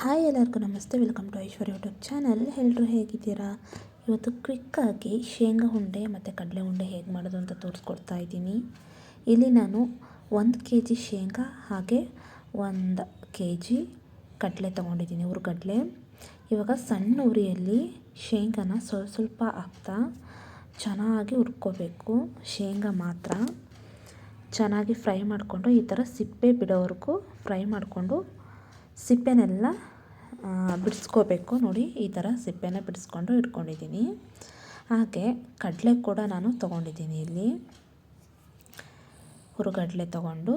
Hi ಎಲ್ಲರಿಗೂ ನಮಸ್ತೆ, welcome to Aishwarya YouTube channel. ಎಲ್ಲರೂ ಹೇಗಿದ್ದೀರಾ? ಇವತ್ತು ಕ್ವಿಕ್ಕಾಗಿ ಶೇಂಗಾ ಉಂಡೆ ಮತ್ತು ಕಡಲೆ ಉಂಡೆ ಹೇಗೆ ಮಾಡೋದು ಅಂತ ತೋರಿಸ್ಕೊಡ್ತಾ ಇದ್ದೀನಿ. ಇಲ್ಲಿ ನಾನು ಒಂದು ಕೆ ಜಿ ಶೇಂಗಾ ಹಾಗೆ ಒಂದು ಕೆ ಜಿ ಕಡಲೆ ತೊಗೊಂಡಿದ್ದೀನಿ ಹುರ್ಗಡ್ಲೆ ಇವಾಗ ಸಣ್ಣ ಉರಿಯಲ್ಲಿ ಶೇಂಗಾನ ಸ್ವಲ್ಪ ಸ್ವಲ್ಪ ಹಾಕ್ತಾ ಚೆನ್ನಾಗಿ ಹುರ್ಕೋಬೇಕು, ಶೇಂಗಾ ಮಾತ್ರ. ಚೆನ್ನಾಗಿ ಫ್ರೈ ಮಾಡಿಕೊಂಡು ಈ ಥರ ಸಿಪ್ಪೆ ಬಿಡೋವರೆಗೂ ಫ್ರೈ ಮಾಡಿಕೊಂಡು ಸಿಪ್ಪೆನೆಲ್ಲ ಬಿಡಿಸ್ಕೋಬೇಕು ನೋಡಿ, ಈ ಥರ ಸಿಪ್ಪೆನ ಬಿಡಿಸ್ಕೊಂಡು ಇಟ್ಕೊಂಡಿದ್ದೀನಿ. ಹಾಗೆ ಕಡಲೆ ಕೂಡ ನಾನು ತೊಗೊಂಡಿದ್ದೀನಿ ಇಲ್ಲಿ. ಹುರುಗಡಲೆ ತೊಗೊಂಡು,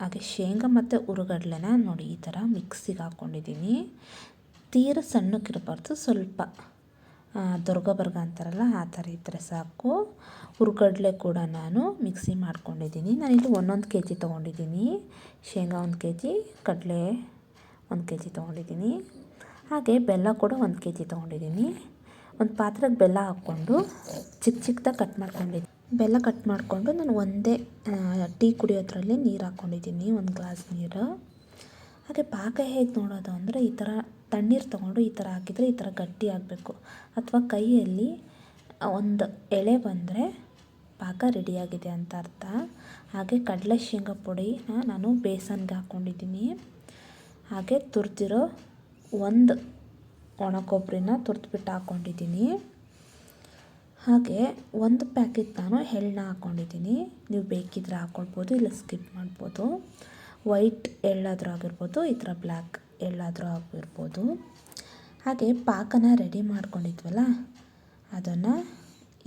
ಹಾಗೆ ಶೇಂಗಾ ಮತ್ತು ಹುರುಗಡ್ಲೆನ ನೋಡಿ ಈ ಥರ ಮಿಕ್ಸಿಗೆ ಹಾಕ್ಕೊಂಡಿದ್ದೀನಿ ತೀರ ಸಣ್ಣಕ್ಕಿರಬಾರ್ದು, ಸ್ವಲ್ಪ ದೊರ್ಗಬರ್ಗ ಅಂತಾರಲ್ಲ, ಆ ಥರ ಇದ್ದರೆ ಸಾಕು. ಹುರುಗಡ್ಲೆ ಕೂಡ ನಾನು ಮಿಕ್ಸಿ ಮಾಡ್ಕೊಂಡಿದ್ದೀನಿ. ನಾನಿಲ್ಲಿ ಒಂದೊಂದು ಕೆ ಜಿ ತೊಗೊಂಡಿದ್ದೀನಿ. ಶೇಂಗಾ ಒಂದು ಕೆ ಜಿ ಕಡಲೆ ಒಂದು ಕೆ ಜಿ ತೊಗೊಂಡಿದ್ದೀನಿ. ಹಾಗೆ ಬೆಲ್ಲ ಕೂಡ ಒಂದು ಕೆ ಜಿ ತೊಗೊಂಡಿದ್ದೀನಿ. ಒಂದು ಪಾತ್ರೆಗೆ ಬೆಲ್ಲ ಹಾಕ್ಕೊಂಡು ಚಿಕ್ಕ ಚಿಕ್ಕದಾಗಿ ಕಟ್ ಮಾಡ್ಕೊಂಡಿದ್ದೀನಿ. ಬೆಲ್ಲ ಕಟ್ ಮಾಡಿಕೊಂಡು ನಾನು ಒಂದೇ ಟೀ ಕುಡಿಯೋದ್ರಲ್ಲಿ ನೀರು ಹಾಕ್ಕೊಂಡಿದ್ದೀನಿ, ಒಂದು ಗ್ಲಾಸ್ ನೀರು. ಹಾಗೆ ಪಾಕ ಹೇಗೆ ನೋಡೋದು ಅಂದರೆ ಈ ಥರ ತಣ್ಣೀರು ತೊಗೊಂಡು ಈ ಥರ ಹಾಕಿದರೆ ಈ ಥರ ಗಟ್ಟಿ ಆಗಬೇಕು. ಅಥವಾ ಕೈಯಲ್ಲಿ ಒಂದು ಎಳೆ ಬಂದರೆ ಪಾಕ ರೆಡಿಯಾಗಿದೆ ಅಂತ ಅರ್ಥ. ಹಾಗೆ ಕಡಲೆ ಶೇಂಗಾ ಪುಡಿನ ನಾನು ಬೇಸನ್ಗೆ ಹಾಕ್ಕೊಂಡಿದ್ದೀನಿ. ಹಾಗೆ ತುರಿದಿರೋ ಒಂದು ಒಣ ಕೊಬ್ಬರಿನ ತುರಿದ್ಬಿಟ್ಟು ಹಾಕ್ಕೊಂಡಿದ್ದೀನಿ ಹಾಗೆ ಒಂದು ಪ್ಯಾಕೆಟ್ ನಾನು ಎಳ್ಳನ್ನ ಹಾಕ್ಕೊಂಡಿದ್ದೀನಿ ನೀವು ಬೇಕಿದ್ರೆ ಹಾಕ್ಕೊಳ್ಬೋದು ಇಲ್ಲ ಸ್ಕಿಪ್ ಮಾಡ್ಬೋದು. ವೈಟ್ ಎಳ್ಳಾದರೂ ಆಗಿರ್ಬೋದು, ಈ ಥರ ಬ್ಲ್ಯಾಕ್ ಎಳ್ಳಾದರೂ ಆಗಿರ್ಬೋದು. ಹಾಗೆ ಪಾಕನ ರೆಡಿ ಮಾಡ್ಕೊಂಡಿದ್ವಲ್ಲ, ಅದನ್ನು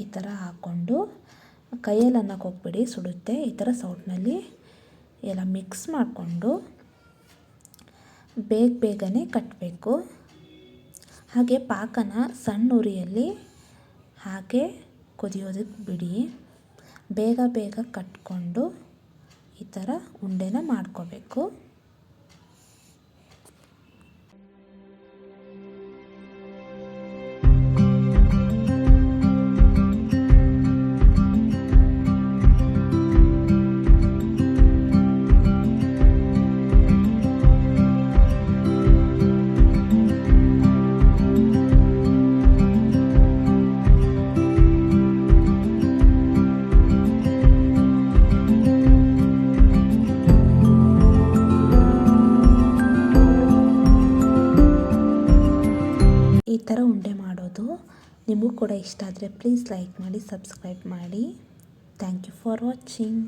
ಈ ಥರ ಹಾಕ್ಕೊಂಡು ಕೈಯಲ್ಲಿ ಅನ್ನಕ್ಕೆ ಹೋಗ್ಬೇಡಿ ಸುಡುತ್ತೆ. ಈ ಥರ ಸೌಟ್ನಲ್ಲಿ ಎಲ್ಲ ಮಿಕ್ಸ್ ಮಾಡಿಕೊಂಡು ಬೇಗ ಬೇಗನೆ ಕಟ್ಟಬೇಕು ಹಾಗೆ ಪಾಕನ ಸಣ್ಣ ಉರಿಯಲ್ಲಿ ಹಾಗೆ ಕುದಿಯೋದಕ್ಕೆ ಬಿಡಿ. ಬೇಗ ಬೇಗ ಕಟ್ಕೊಂಡು ಈ ಥರ ಉಂಡೆನ ಮಾಡ್ಕೋಬೇಕು. ಈ ಥರ ಉಂಡೆ ಮಾಡೋದು ನಿಮಗೂ ಕೂಡ ಇಷ್ಟ ಆದರೆ ಪ್ಲೀಸ್ ಲೈಕ್ ಮಾಡಿ, ಸಬ್ಸ್ಕ್ರೈಬ್ ಮಾಡಿ. Thank you for watching.